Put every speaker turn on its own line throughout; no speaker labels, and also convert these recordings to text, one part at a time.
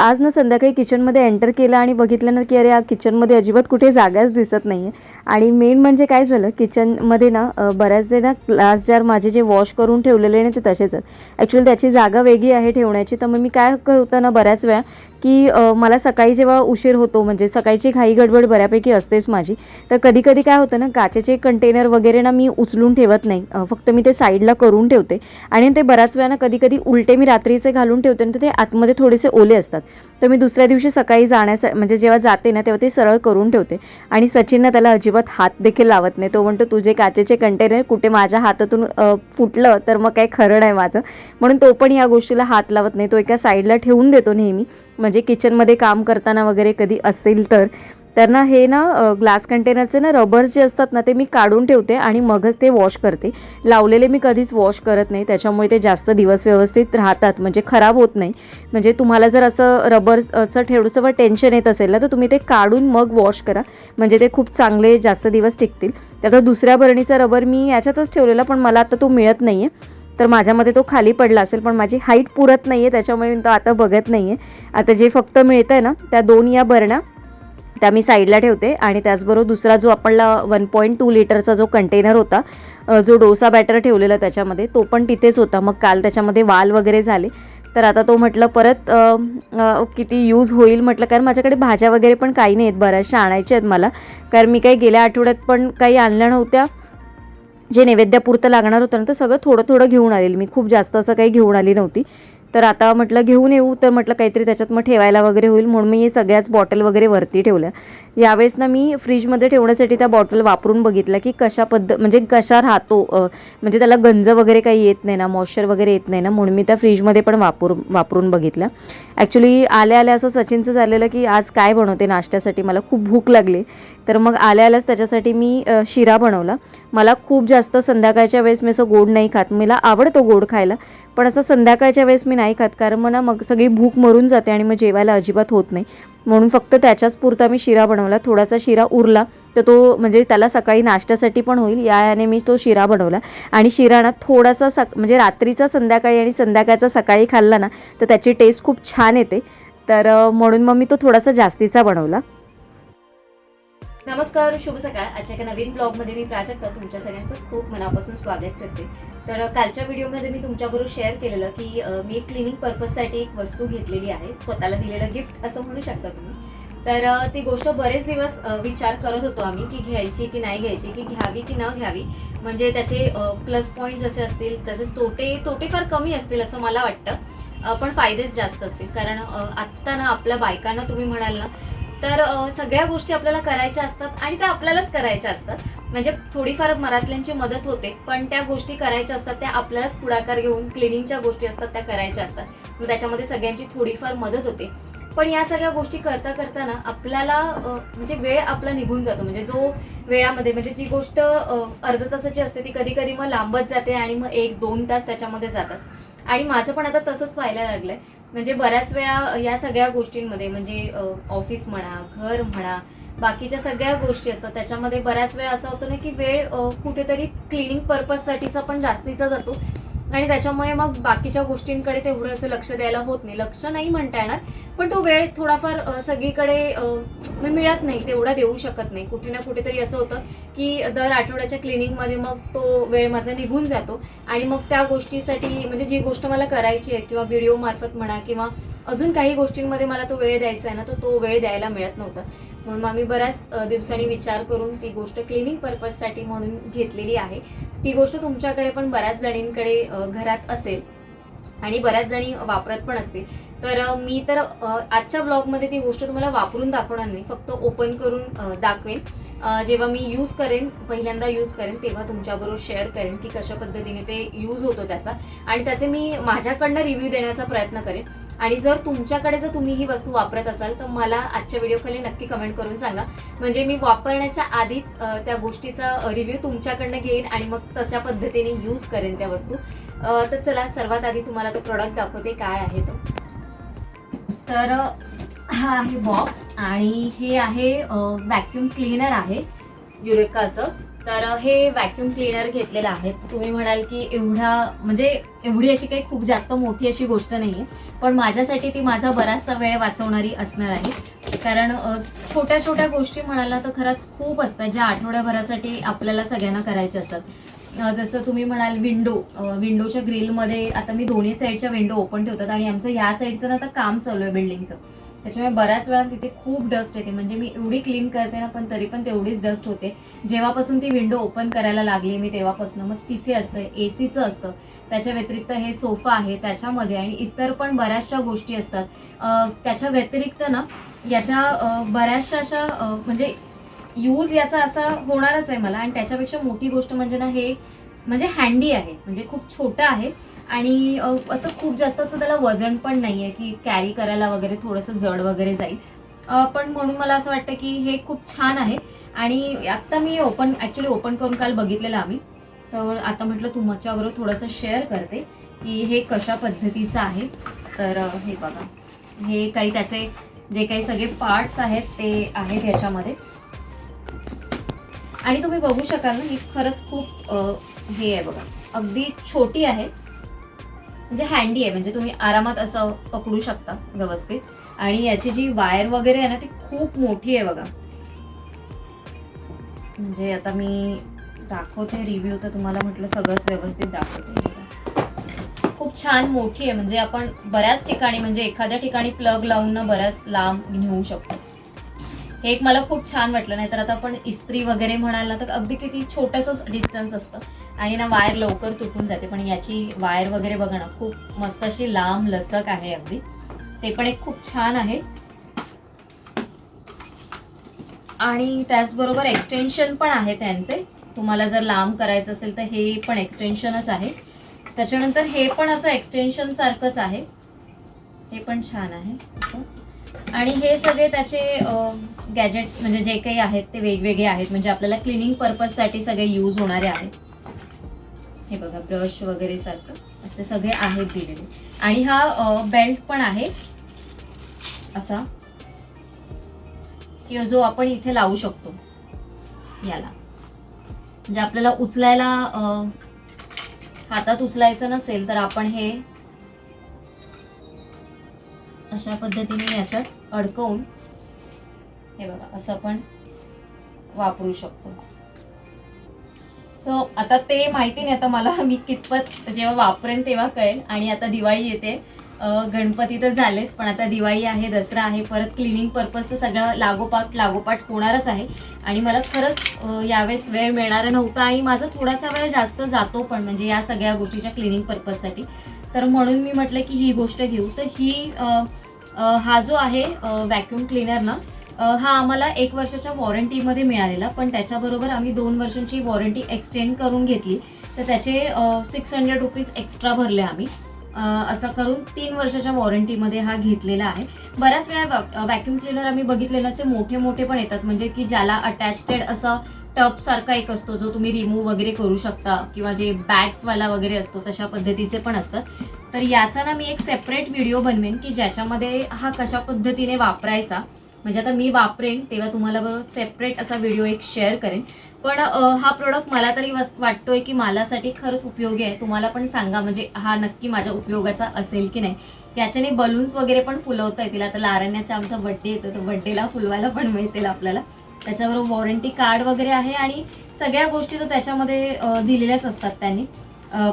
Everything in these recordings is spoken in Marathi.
आज ना संध्याकाळी किचनमध्ये एंटर केलं आणि बघितलं ना की अरे या किचनमध्ये अजिबात कुठे जागाच दिसत नाही आहे आणि मेन म्हणजे काय झालं किचनमध्ये ना बऱ्याच बऱ्याचसे ना ग्लास जार माझे जे वॉश करून ठेवलेले ना ते तसेच आहेत. ॲक्च्युली त्याची जागा वेगळी आहे ठेवण्याची तर मग मी काय होतं ना बऱ्याच वेळा की मला सकाळी जेव्हा उशीर होतो म्हणजे सकाळची घाई गडबड बऱ्यापैकी असतेच माझी तर कधी कधी काय होतं ना काचेचे कंटेनर वगैरे ना मी उचलून ठेवत नाही. फक्त मी ते साईडला करून ठेवते. आणि ते बऱ्याच वेळा ना कधी कधी उलटे मी रात्रीचे घालून ठेवते आणि ते आतमध्ये थोडेसे ओले असतात. तर मी दुसऱ्या दिवशी सकाळी जाण्याचा म्हणजे जेव्हा जाते ना तेव्हा ते सरळ करून ठेवते. आणि सचिननं त्याला अजिबात हात देखील लावत नाही. तो म्हणतो तुझे काचेचे कंटेनर कुठे माझ्या हातातून फुटलं तर मग काही खरं नाही माझं. म्हणून तो पण या गोष्टीला हात लावत नाही. तो एका साईडला ठेवून देतो नेहमी. म्हणजे किचनमध्ये काम करताना वगैरे कधी असेल तर तर ना हे ना ग्लास कंटेनरचे ना रबर्स जे असतात ना ते मी काढून ठेवते आणि मगच ते वॉश करते. लावलेले मी कधीच वॉश करत नाही त्याच्यामुळे ते जास्त दिवस व्यवस्थित राहतात म्हणजे खराब होत नाही. म्हणजे तुम्हाला जर असं रबर्सचं ठेवूचं टेन्शन येत असेल ना तर तुम्ही ते काढून मग वॉश करा. म्हणजे ते खूप चांगले जास्त दिवस टिकतील. त्यात दुसऱ्या बरणीचा रबर मी याच्यातच ठेवलेला पण मला आता तो मिळत नाही आहे तर माझ्यामध्ये तो खाली पडला असेल पण माझी हाईट पुरत नाही आहे त्याच्यामुळे मी तो आता बघत नाही आहे आता जे फक्त मिळतं आहे ना त्या दोन या बरण्या त्या मी साईडला ठेवते. आणि त्याचबरोबर दुसरा जो आपला वन पॉईंट टू लिटरचा जो कंटेनर होता जो डोसा बॅटर ठेवलेला त्याच्यामध्ये तो पण तिथेच होता. मग काल त्याच्यामध्ये वाल वगैरे झाले. तर आता तो म्हटलं परत आ, आ, किती यूज होईल म्हटलं कारण माझ्याकडे भाज्या वगैरे पण काही नाही आहेत बऱ्याचशा आणायच्या आहेत मला. कारण मी काही गेल्या आठवड्यात पण काही आणल्या नव्हत्या. जे नैवेद्यापुरतं लागणार होतं ना तर सगळं थोडं थोडं घेऊन आलेली. मी खूप जास्त असं काही घेऊन आली नव्हती. तर आता म्हटलं घेऊन येऊ तर म्हटलं काहीतरी त्याच्यात मग ठेवायला वगैरे होईल. म्हणून मी हे सगळ्याच बॉटल वगैरे वरती ठेवल्या. यावेळेस ना मी फ्रीजमध्ये ठेवण्यासाठी त्या बॉटल वापरून बघितलं की कशा पद्ध म्हणजे कशा राहतो म्हणजे त्याला गंज वगैरे काही येत नाही ना मॉइश्चर वगैरे येत नाही ना म्हणून मी त्या फ्रीजमध्ये पण वापरून वापरून बघितलं ॲक्च्युली आल्या आल्या असं सचिनचं झालेलं की आज काय बनवते नाश्त्यासाठी मला खूप भूक लागली. तर मग आल्या आल्याच त्याच्यासाठी मी शिरा बनवला. मला खूप जास्त संध्याकाळच्या वेळेस मी असं गोड नाही खात. मला आवडतो गोड खायला पण असं संध्याकाळच्या वेळेस मी नाही खात कारण मला मग सगळी भूक मरून जाते आणि मग जेवायला अजिबात होत नाही. म्हणून फक्त त्याच्याच पुरता मी शिरा बनवला. थोडासा शिरा उरला तर तो म्हणजे त्याला सकाळी नाश्त्यासाठी पण होईल या याने मी तो शिरा बनवला. आणि शिरा ना थोडासा सक म्हणजे रात्रीचा संध्याकाळी आणि संध्याकाळचा सकाळी खाल्ला ना तर त्याची टेस्ट खूप छान येते. तर म्हणून मग मी तो थोडासा जास्तीचा बनवला. नमस्कार शुभ सकाळ. आजच्या एका नवीन ब्लॉगमध्ये मी प्राजक्ता. तुमच्या सगळ्यांचं खूप मनापासून स्वागत करते. तर कालच्या व्हिडिओमध्ये मी तुमच्याबरोबर शेअर केलेलं की मी एक क्लिनिंग पर्पजसाठी एक वस्तू घेतलेली आहे. स्वतःला दिलेलं गिफ्ट असं म्हणू शकता तुम्ही. तर ती गोष्ट बरेच दिवस विचार करत होतो आम्ही की घ्यायची की नाही घ्यायची की घ्यावी की न घ्यावी. म्हणजे त्याचे प्लस पॉईंट जसे असतील तसेच तोटे तोटे फार कमी असतील असं मला वाटतं. पण फायदेच जास्त असतील. कारण आत्ता ना आपल्या बायकांना तुम्ही म्हणाल ना तर सगळ्या गोष्टी आपल्याला करायच्या असतात आणि त्या आपल्यालाच करायच्या असतात. म्हणजे थोडीफार मराठल्यांची मदत होते पण त्या गोष्टी करायच्या असतात त्या आपल्यालाच पुढाकार घेऊन क्लिनिंगच्या गोष्टी असतात त्या करायच्या असतात. मग त्याच्यामध्ये सगळ्यांची थोडीफार मदत होते. पण या सगळ्या गोष्टी करता करताना आपल्याला म्हणजे वेळ आपला निघून जातो. म्हणजे जो वेळामध्ये म्हणजे जी गोष्ट अर्धा तासाची असते ती कधी कधी मग लांबत जाते आणि मग एक दोन तास त्याच्यामध्ये जातात. आणि माझं पण आता तसंच व्हायला लागलंय. म्हणजे बऱ्याच वेळा या सगळ्या गोष्टींमध्ये म्हणजे ऑफिस म्हणा घर म्हणा बाकीच्या सगळ्या गोष्टी असतात. त्याच्यामध्ये बऱ्याच वेळा असं होतं ना की वेळ कुठेतरी क्लिनिंग पर्पजसाठीचा पण जास्तीचा जातो. आणि त्याच्यामुळे मग बाकीच्या गोष्टींकडे तेवढं असं लक्ष द्यायला होत नाही. लक्ष नाही म्हणता येणार पण तो वेळ थोडाफार सगळीकडे मग मिळत नाही तेवढा देऊ शकत नाही. कुठे ना कुठेतरी असं होतं की दर आठवड्याच्या क्लिनिकमध्ये मग तो वेळ माझा निघून जातो आणि मग त्या गोष्टीसाठी म्हणजे जी गोष्ट मला करायची आहे किंवा व्हिडिओ मार्फत म्हणा किंवा अजून काही गोष्टींमध्ये मला तो वेळ द्यायचा आहे ना तर तो वेळ द्यायला मिळत नव्हता. म्हणून मग आम्ही बऱ्याच दिवसांनी विचार करून ती गोष्ट क्लिनिंग पर्पजसाठी म्हणून घेतलेली आहे. ती गोष्ट तुमच्याकडे पण बऱ्याच जणींकडे घरात असेल आणि बऱ्याच जणी वापरत पण असतील. तर मी तर आजच्या ब्लॉगमध्ये ती गोष्ट तुम्हाला वापरून दाखवणार नाही. फक्त ओपन करून दाखवेन. जेव्हा मी यूज करेन पहिल्यांदा यूज करेन तेव्हा तुमच्याबरोबर शेअर करेन की कशा पद्धतीने ते यूज होतो त्याचा. आणि त्याचे मी माझ्याकडनं रिव्ह्यू देण्याचा प्रयत्न करेन. आणि जर तुमच्याकडे जर तुम्ही ही वस्तू वापरत असाल तर मला आजच्या व्हिडिओखाली नक्की कमेंट करून सांगा. म्हणजे मी वापरण्याच्या आधीच त्या गोष्टीचा रिव्ह्यू तुमच्याकडनं घेईन आणि मग तशा पद्धतीने यूज करेन त्या वस्तू. तर चला सर्वात आधी तुम्हाला तो प्रॉडक्ट दाखवते काय आहे तो. तर हा आहे बॉक्स आणि हे आहे व्हॅक्यूम क्लीनर आहे युरेकाचं. तर हे व्हॅक्यूम क्लीनर घेतलेलं आहे. तुम्ही म्हणाल की एवढा म्हणजे एवढी अशी काही खूप जास्त मोठी अशी गोष्ट नाही आहे पण माझ्यासाठी ती माझा बराचसा वेळ वाचवणारी असणार आहे. कारण छोट्या छोट्या गोष्टी म्हणायला तर खरंच खूप असतात ज्या आठवड्याभरासाठी आपल्याला सगळ्यांना करायच्या असतात. जसं तुम्ही म्हणाल विंडो विंडोच्या ग्रिलमध्ये आता मी दोन्ही साईडच्या विंडो ओपन ठेवतात आणि आमचं ह्या साईडचं ना आता काम चालू आहे बिल्डिंगचं. त्याच्यामुळे बऱ्याच वेळा तिथे खूप डस्ट येते. म्हणजे मी एवढी क्लीन करते ना पण तरी पण तेवढीच डस्ट होते. जेव्हापासून ती विंडो ओपन करायला लागली मी तेव्हापासून मग तिथे असतं ए सीचं असतं. त्याच्या व्यतिरिक्त हे सोफा आहे त्याच्यामध्ये आणि इतर पण बऱ्याचशा गोष्टी असतात. त्याच्या व्यतिरिक्त ना याच्या बऱ्याचशा अशा म्हणजे यूज याचा असा होणारच आहे मला. आणि त्याच्यापेक्षा मोठी गोष्ट म्हणजे ना हे म्हणजे हँडी आहे. म्हणजे खूप छोटं आहे. आणि असं खूप जास्त असं त्याला वजन पण नाही आहे की कॅरी करायला वगैरे थोडंसं जड वगैरे जाईल. पण म्हणून मला असं वाटतं की हे खूप छान आहे. आणि आत्ता मी ओपन ॲक्च्युली ओपन करून काल बघितलेलं आम्ही. तर आता म्हटलं तुमच्याबरोबर थोडंसं शेअर करते की हे कशा पद्धतीचं आहे. तर हे बघा. हे काही त्याचे जे काही सगळे पार्ट्स आहेत ते आहेत याच्यामध्ये. आणि तुम्ही बघू शकाल ना ही खरंच खूप हे आहे बघा. अगदी छोटी आहे. म्हणजे हँडी आहे. म्हणजे तुम्ही आरामात असं पकडू शकता व्यवस्थित. आणि याची जी वायर वगैरे आहे ना ती खूप मोठी आहे बघा. म्हणजे आता मी दाखवते रिव्ह्यू तर तुम्हाला म्हटलं सगळंच व्यवस्थित दाखवते. खूप छान मोठी आहे. म्हणजे आपण बऱ्याच ठिकाणी म्हणजे एखाद्या ठिकाणी प्लग लावून ना बऱ्याच लांब घेऊ शकतो. हे एक मला खूप छान वाटलं नाही तर आता आपण इस्त्री वगैरे म्हणाल ना तर अगदी किती छोटंसंच डिस्टन्स असतं. आणि ना वायर लवकर तुटून जाते पण याची वायर वगैरे बघा ना खूप मस्त अशी लांब लचक आहे अगदी. ते पण एक खूप छान आहे. आणि त्याचबरोबर एक्सटेन्शन पण आहे त्यांचे तुम्हाला जर लांब करायचं असेल तर हे पण एक्सटेन्शनच आहे. त्याच्यानंतर हे पण असं एक्सटेन्शन सारखंच आहे. हे पण छान आहे. असं. आणि हे सगळे त्याचे गॅजेट्स म्हणजे जे काही आहेत ते वेगवेगळे आहेत. म्हणजे आपल्याला क्लिनिंग पर्पजसाठी सगळे यूज होणारे आहेत. हे बघा ब्रश वगैरे सारखं. असे सगळे आहेत दिलेले. आणि हा बेल्ट पण आहे. असा. की जो आपण इथे लावू शकतो याला. म्हणजे आपल्याला उचलायला हातात उचलायचं नसेल तर आपण हे अशा पद्धतीने याच्यात अडकवून हे बघा असं आपण वापरू शकतो. सो आता ते माहिती नाही आता मला मी कितपत जेव्हा वापरेन तेव्हा कळेल आणि आता दिवाळी येते. गणपती तर झालेत पण आता दिवाळी आहे दसरा आहे परत क्लिनिंग पर्पज तर सगळं लागोपाठ लागोपाठ होणारच आहे. आणि मला खरंच यावेळेस वेळ मिळणार नव्हता आणि माझा थोडासा वेळ जास्त जातो पण म्हणजे या सगळ्या गोष्टीच्या क्लिनिंग पर्पजसाठी तर म्हणून मी म्हटलं की ही गोष्ट घेऊ. तर ही हा जो आहे व्हॅक्यूम क्लीनर ना हा आम्हाला एक वर्षाच्या वॉरंटीमध्ये मिळालेला पण त्याच्याबरोबर आम्ही दोन वर्षांची वॉरंटी एक्सटेंड करून घेतली. तर त्याचे सिक्स हंड्रेड रुपीज एक्स्ट्रा भरले आम्ही. असं करून तीन वर्षाच्या वॉरंटीमध्ये हा घेतलेला आहे. बऱ्याच वेळा व्हॅक्युम क्लीनर आम्ही बघितलेलं असे मोठे मोठे पण येतात. म्हणजे की ज्याला अटॅचेड असा टब सारखा एक असतो जो तुम्ही रिमूव्ह वगैरे करू शकता किंवा जे बॅग्सवाला वगैरे असतो तशा पद्धतीचे पण असतात. तर याचा ना मी एक सेपरेट व्हिडिओ बनवेन की ज्याच्यामध्ये हा कशा पद्धतीने वापरायचा. म्हणजे आता मी वापरेन तेव्हा तुम्हाला बरोबर सेपरेट असा व्हिडिओ एक शेअर करेन. पण हा प्रोडक्ट मला तरी वाटतोय की मालासाठी खरंच उपयोगी आहे. तुम्हाला पण सांगा म्हणजे हा नक्की माझ्या उपयोगाचा असेल की नाही? त्याच्याने बलून्स वगैरे पण फुलवता येतील. आता लारण्याचा आमचा बड्डे येतो तर बड्डेला फुलवायला पण मिळतील आपल्याला. त्याच्याबरोबर वॉरंटी कार्ड वगैरे आहे आणि सगळ्या गोष्टी तर त्याच्यामध्ये दिलेल्याच असतात त्यांनी.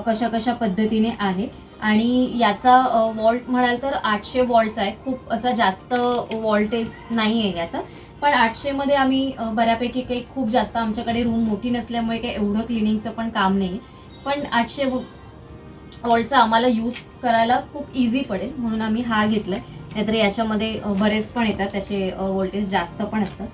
कशा कशा पद्धतीने आहे. आणि याचा वॉल्ट म्हणाल तर आठशे वॉल्टचा आहे. खूप असा जास्त वॉल्टेज नाही आहे याचा. पण आठशेमध्ये आम्ही बऱ्यापैकी काही खूप जास्त आमच्याकडे रूम मोठी नसल्यामुळे काही एवढं क्लिनिंगचं पण काम नाही. पण आठशे वॉल्टचा आम्हाला यूज करायला खूप इझी पडेल म्हणून आम्ही हा घेतलाय. नाहीतर याच्यामध्ये बरेच पण येतात त्याचे वोल्टेज जास्त पण असतात.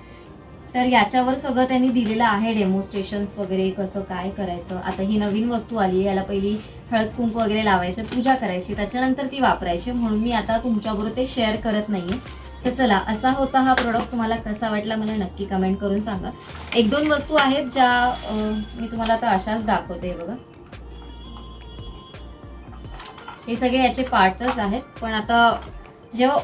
तर याच्यावर सगळं त्यांनी दिलेलं आहे डेमॉन्स्ट्रेशन्स वगैरे कसं काय करायचं. आता ही नवीन वस्तू आली आहे याला पहिली हळद कुंकू वगैरे लावायचं पूजा करायची त्याच्यानंतर ती वापरायची. म्हणून मी आता तुमच्याबरोबर ते शेअर करत नाहीये. तर चला असा होता हा प्रोडक्ट तुम्हाला कसा वाटला मला नक्की कमेंट करून सांगा. एक दोन वस्तू आहेत ज्या मी तुम्हाला आता अशाच दाखवते बघा. हे सगळे याचे पार्टच आहेत पण आता जेव्हा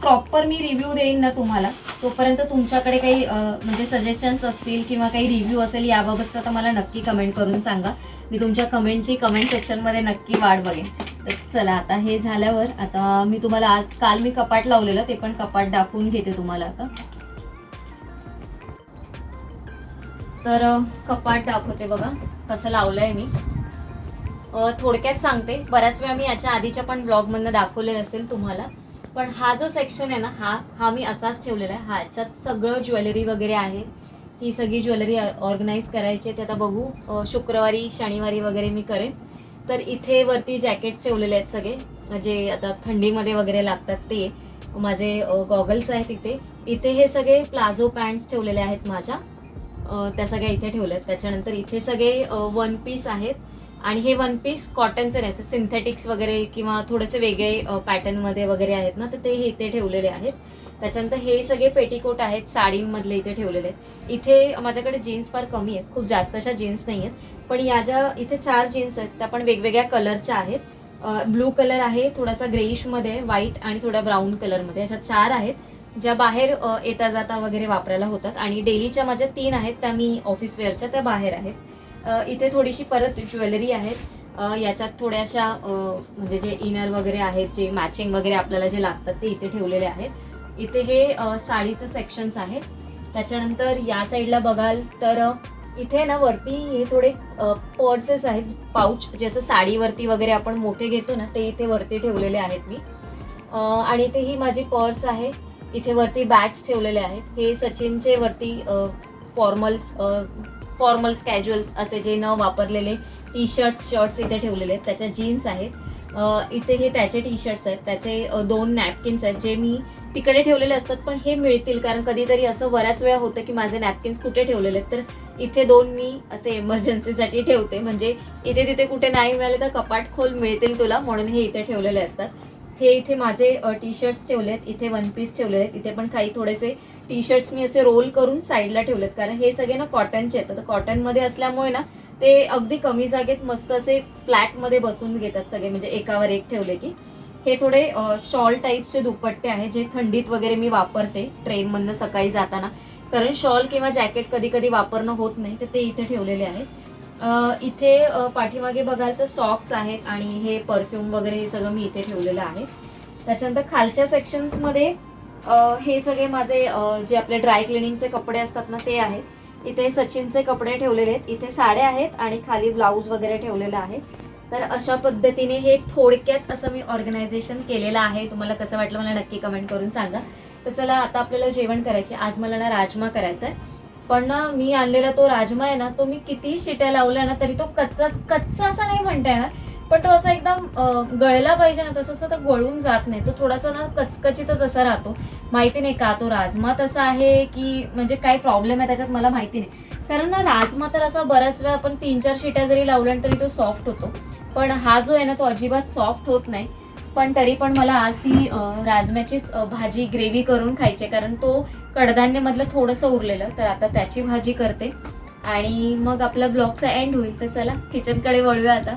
प्रॉपर मी रिव्ह्यू देईन ना तुम्हाला तोपर्यंत तुमच्याकडे काही म्हणजे सजेशन्स असतील किंवा काही रिव्ह्यू असेल याबाबतचा तर मला नक्की कमेंट करून सांगा. मी तुमच्या कमेंटची कमेंट सेक्शनमध्ये नक्की वाट बघेन. तर चला आता हे झाल्यावर आता मी तुम्हाला आज काल मी कपाट लावलेलं ते पण कपाट दाखवून घेते तुम्हाला आता. तर कपाट दाखवते बघा कसं लावलंय मी. थोडक्यात सांगते बऱ्याच वेळा मी याच्या आधीच्या पण ब्लॉगमधनं दाखवलेलं असेल तुम्हाला पण हा जो सेक्शन आहे ना हा हा मी असाच ठेवलेला आहे. ह्याच्यात सगळं ज्वेलरी वगैरे आहे. ही सगळी ज्वेलरी ऑर्गनाईज करायची आहे ते आता बघू शुक्रवारी शनिवारी वगैरे मी करेन. तर इथे वरती जॅकेट्स ठेवलेले आहेत सगळे. जे आता थंडीमध्ये वगैरे लागतात ते. माझे गॉगल्स आहेत इथे. इथे हे सगळे प्लाझो पॅन्ट्स ठेवलेले आहेत माझ्या. त्या सगळ्या इथे ठेवल्या आहेत. त्याच्यानंतर इथे सगळे वन पीस आहेत. आणि हे वन पीस कॉटनचे नाही सिंथेटिक्स वगैरे किंवा थोडेसे वेगळे पॅटर्नमध्ये वगैरे आहेत ना तर ते हे इथे ठेवलेले आहेत. त्याच्यानंतर हे सगळे पेटीकोट आहेत साडींमधले इथे ठेवलेले आहेत. इथे माझ्याकडे जीन्स फार कमी आहेत खूप जास्त अशा जीन्स नाही आहेत. पण या ज्या इथे चार जीन्स आहेत त्या पण वेगवेगळ्या कलरच्या आहेत. ब्लू कलर आहे थोडासा ग्रेइशमध्ये व्हाईट आणि थोडा ब्राऊन कलरमध्ये अशा चार आहेत ज्या बाहेर येता जाता वगैरे वापरायला होतात. आणि डेलीच्या माझ्या तीन आहेत त्या मी ऑफिस वेअरच्या त्या बाहेर आहेत. इथे थोडीशी परत ज्वेलरी आहेत. याच्यात थोड्याशा म्हणजे जे इनर वगैरे आहेत जे मॅचिंग वगैरे आपल्याला जे लागतात ते इथे ठेवलेले आहेत. इथे हे साडीचं सेक्शन्स आहेत. त्याच्यानंतर या साईडला बघाल तर इथे ना वरती हे थोडे पर्सेस आहेत. पाऊच जे असं साडीवरती वगैरे आपण मोठे घेतो ना ते इथे वरती ठेवलेले आहेत मी. आणि इथे ही माझी पर्स आहे. इथे वरती बॅग्स ठेवलेले आहेत. हे सचिनचे वरती फॉर्मल्स फॉर्मल्स कॅज्युअल्स असे जे न वापरलेले टी शर्ट्स शर्ट्स इथे ठेवलेले आहेत. त्याच्या जीन्स आहेत. इथे हे त्याचे टी शर्ट्स आहेत. त्याचे दोन नॅपकिन्स आहेत जे मी तिकडे ठेवलेले असतात पण हे मिळतील. कारण कधीतरी असं बऱ्याच वेळा होतं की माझे नॅपकिन्स कुठे ठेवलेले आहेत? तर इथे दोन मी असे इमर्जन्सीसाठी ठेवते. म्हणजे इथे तिथे कुठे नाही मिळाले तर कपाट खोल मिळतील तुला म्हणून हे इथे ठेवलेले असतात. हे इथे माझे टी शर्ट्स ठेवले आहेत. इथे वन पीस ठेवले आहेत. इथे पण काही थोडेसे टी शर्ट्स मी असे रोल करून साईडला ठेवलेत. कारण हे सगळे ना कॉटनचे आहेत. तर कॉटनमध्ये असल्यामुळे ना ते अगदी कमी जागेत मस्त असे फ्लॅटमध्ये बसून घेतात सगळे. म्हणजे एकावर एक ठेवले की. हे थोडे शॉल टाईपचे दुपट्टे आहेत जे थंडीत वगैरे मी वापरते ट्रेनमधनं सकाळी जाताना. कारण शॉल किंवा जॅकेट कधी कधी वापरणं होत नाही तर ते इथे ठेवलेले आहेत. इथे पाठीमागे बघाल तर सॉक्स आहेत आणि हे परफ्यूम वगैरे हे सगळं मी इथे ठेवलेलं आहे. त्याच्यानंतर खालच्या सेक्शन्समध्ये हे सगळे माझे जे आपले ड्राय क्लिनिंगचे कपडे असतात ना ते आहेत. इथे सचिनचे कपडे ठेवलेले आहेत. इथे साड्या आहेत आणि खाली ब्लाऊज वगैरे ठेवलेला आहे. तर अशा पद्धतीने हे थोडक्यात असं मी ऑर्गनायझेशन केलेलं आहे. तुम्हाला कसं वाटलं मला नक्की कमेंट करून सांगा. तर चला आता आपल्याला जेवण करायचे आज मला ना राजमा करायचा आहे. पण ना मी आणलेला तो राजमा आहे ना तो मी किती शिट्या लावल्या ना तरी तो कच्चा कच्चा असा नाही म्हणता येणार. पण तो असा एकदम गळला पाहिजे ना तसं असं गळून जात नाही. तो थोडासा ना कचकचितच असा राहतो. माहिती नाही का तो राजमा तसा आहे की म्हणजे काय प्रॉब्लेम आहे त्याच्यात मला माहिती नाही. कारण ना राजमा तर असा बऱ्याच वेळा आपण तीन चार शिट्या जरी लावल्या तरी तो सॉफ्ट होतो. पण हा जो आहे ना तो अजिबात सॉफ्ट होत नाही. पण तरी पण मला आज ती राजम्याचीच भाजी ग्रेव्ही करून खायची आहे. कारण तो कडधान्यमधलं थोडंसं उरलेलं. तर आता त्याची भाजी करते. आणि मग आपला ब्लॉगचा एंड होईल. तर चला किचनकडे वळूया आता.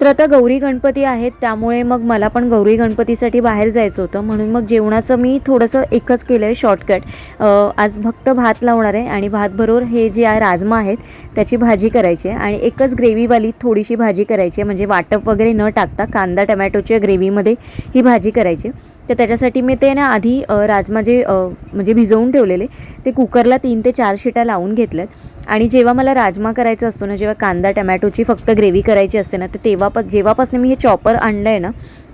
तर आता गौरी गणपती आहेत त्यामुळे मग मला पण गौरी गणपतीसाठी बाहेर जायचं होतं. म्हणून मग जेवणाचं मी थोडंसं एकच केलं आहे शॉर्टकट आज फक्त भात लावणार आहे आणि भातबरोबर हे जे आहे राजमा आहेत त्याची भाजी करायची आहे. आणि एकच ग्रेव्हीवाली थोडीशी भाजी करायची आहे. म्हणजे वाटप वगैरे न टाकता कांदा टमॅटोच्या ग्रेव्हीमध्ये ही भाजी करायची आहे. तर त्याच्यासाठी मी ते ना आधी राजमा जे म्हणजे भिजवून ठेवलेले ते कुकरला तीन ते चार शिट्या लावून घेतल्यात. आणि जेव्हा मला राजमा करायचा असतो ना जेव्हा कांदा टमॅटोची फक्त ग्रेव्ही करायची असते ना तर तेव्हा जेव्हापासून मी हे चॉपर आणलं आहे ना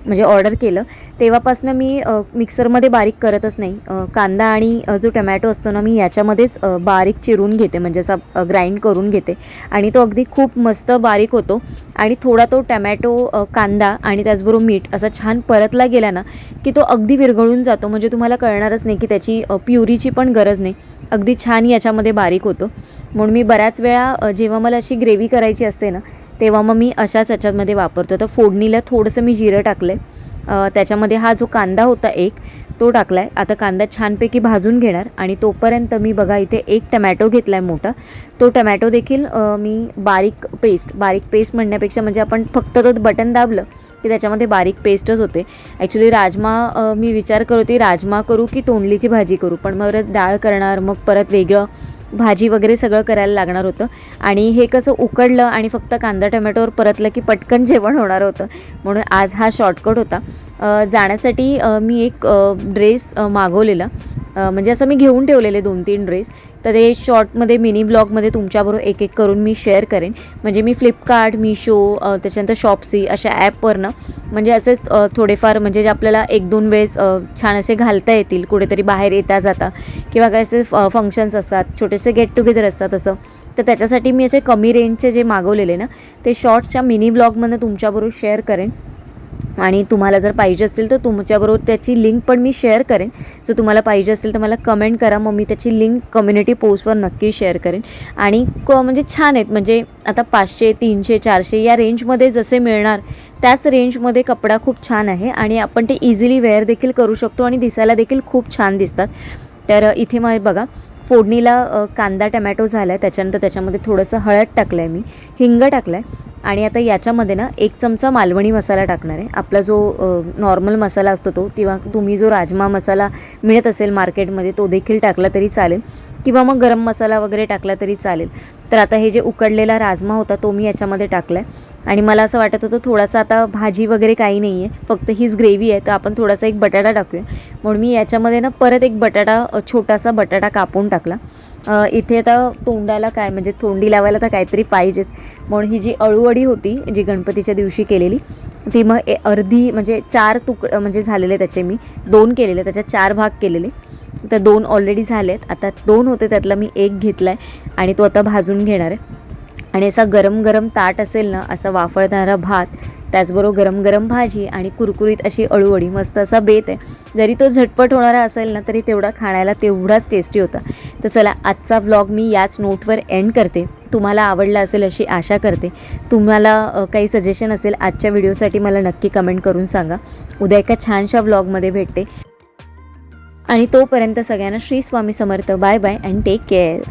म्हणजे ऑर्डर केलं तेव्हापासनं मी मिक्सरमध्ये बारीक करतच नाही. कांदा आणि जो टमॅटो असतो ना मी याच्यामध्येच बारीक चिरून घेते. म्हणजे असा ग्राइंड करून घेते. आणि तो अगदी खूप मस्त बारीक होतो. आणि थोडा तो टमॅटो कांदा आणि त्याचबरोबर मीठ असा छान परतला गेला ना की तो अगदी विरघळून जातो. म्हणजे तुम्हाला कळणारच नाही की त्याची प्युरीची पण गरज नाही. अगदी छान याच्यामध्ये बारीक होतो. म्हणून मी बऱ्याच वेळा जेव्हा मला अशी ग्रेव्ही करायची असते ना तेव्हा मग मी अशाच याच्यामध्ये वापरतो. तर फोडणीला थोडंसं मी जिरं टाकलं आहे त्याच्यामध्ये हा जो कांदा होता एक तो टाकला आहे आता कांदा छानपैकी भाजून घेणार आणि तोपर्यंत मी बघा इथे एक टमॅटो घेतला आहे मोठा. तो टमॅटो देखील मी बारीक पेस्ट बारीक पेस्ट म्हणण्यापेक्षा म्हणजे आपण फक्त तो बटन दाबलं की त्याच्यामध्ये बारीक पेस्टच होते. ॲक्च्युली राजमा मी विचार करत होती राजमा करू की तोंडलीची भाजी करू? पण मग परत डाळ करणार मग परत वेगळं भाजी वगैरे सगळं करायला लागणार होतं. आणि हे कसं उकडलं आणि फक्त कांदा टमॅटोवर परतलं की पटकन जेवण होणार होतं. म्हणून आज हा शॉर्टकट होता. जाण्यासाठी मी एक ड्रेस मागवलेला. म्हणजे असं मी घेऊन ठेवलेले दोन तीन ड्रेस तर ते शॉर्टमध्ये मिनी ब्लॉगमध्ये तुमच्याबरोबर एक एक करून मी शेअर करेन. म्हणजे मी फ्लिपकार्ट मिशो त्याच्यानंतर शॉप्सी अशा ॲपवरनं म्हणजे असेच थोडेफार म्हणजे जे आपल्याला एक दोन वेळेस छान असे घालता येतील कुठेतरी बाहेर येता जाता. किंवा काय असे फंक्शन्स असतात छोटेसे गेट टुगेदर असतात असं. तर त्याच्यासाठी मी असे कमी रेंजचे जे मागवलेले ना ते शॉर्ट्सच्या मिनी ब्लॉगमध्ये तुमच्याबरोबर शेअर करेन. आणि तुम्हाला जर पाहिजे असतील तर तुमच्याबरोबर त्याची लिंक पण मी शेअर करेन. जर तुम्हाला पाहिजे असेल तर मला कमेंट करा मग मी त्याची लिंक कम्युनिटी पोस्टवर नक्की शेअर करेन. आणि क म्हणजे छान आहेत. म्हणजे आता पाचशे तीनशे चारशे या रेंजमध्ये जसे मिळणार त्याच रेंजमध्ये कपडा खूप छान आहे. आणि आपण ते इझिली वेअर देखील करू शकतो आणि दिसायला देखील खूप छान दिसतात. तर इथे मग बघा. फोडणीला कांदा टमॅटो झाला आहे त्याच्यानंतर त्याच्यामध्ये थोडंसं हळद टाकलं आहे मी हिंग टाकलं आहे आणि आता याच्यामध्ये ना एक चमचा मालवणी मसाला टाकणार आहे. आपला जो नॉर्मल मसाला असतो तो किंवा तुम्ही जो राजमा मसाला मिळत असेल मार्केटमध्ये तो देखील टाकला तरी चालेल. किंवा मग गरम मसाला वगैरे टाकला तरी चालेल. तर आता हे जे उकडलेला राजमा होता तो मी याच्यामध्ये टाकला आहे आणि मला असं वाटत होतं थोडासा आता भाजी वगैरे काही नाही आहे फक्त हीच ग्रेव्ही आहे तर आपण थोडासा एक बटाटा टाकूया. म्हणून मी याच्यामध्ये ना परत एक बटाटा छोटासा बटाटा कापून टाकला. इथे आता तोंडाला काय म्हणजे तोंडी लावायला तर काहीतरी पाहिजेच. म्हणून ही जी अळूवडी होती जी गणपतीच्या दिवशी केलेली ती मग ए- अर्धी म्हणजे चार तुक म्हणजे झालेले त्याचे मी दोन केलेले त्याच्यात चार भाग केलेले. तर दोन ऑलरेडी झालेत. आता दोन होते त्यातला मी एक घेतला आहे आणि तो आता भाजून घेणार आहे. आणि असा गरम गरम ताट असेल ना असा वाफळणारा भात त्याचबरोबर गरम गरम भाजी आणि कुरकुरीत अशी अळूवडी मस्त असा बेत आहे. जरी तो झटपट होणारा असेल ना तरी तेवढा खाण्याला तेवढाच टेस्टी होता. तर चला आजचा व्लॉग मी याच नोटवर एंड करते. तुम्हाला आवडला असेल अशी आशा करते. तुम्हाला काही सजेशन असेल आजच्या व्हिडिओसाठी मला नक्की कमेंट करून सांगा. उद्या एका छानशा व्लॉगमध्ये भेटते. आणि तोपर्यंत सगळ्यांना Shri Swami Samarth. Bye bye and take care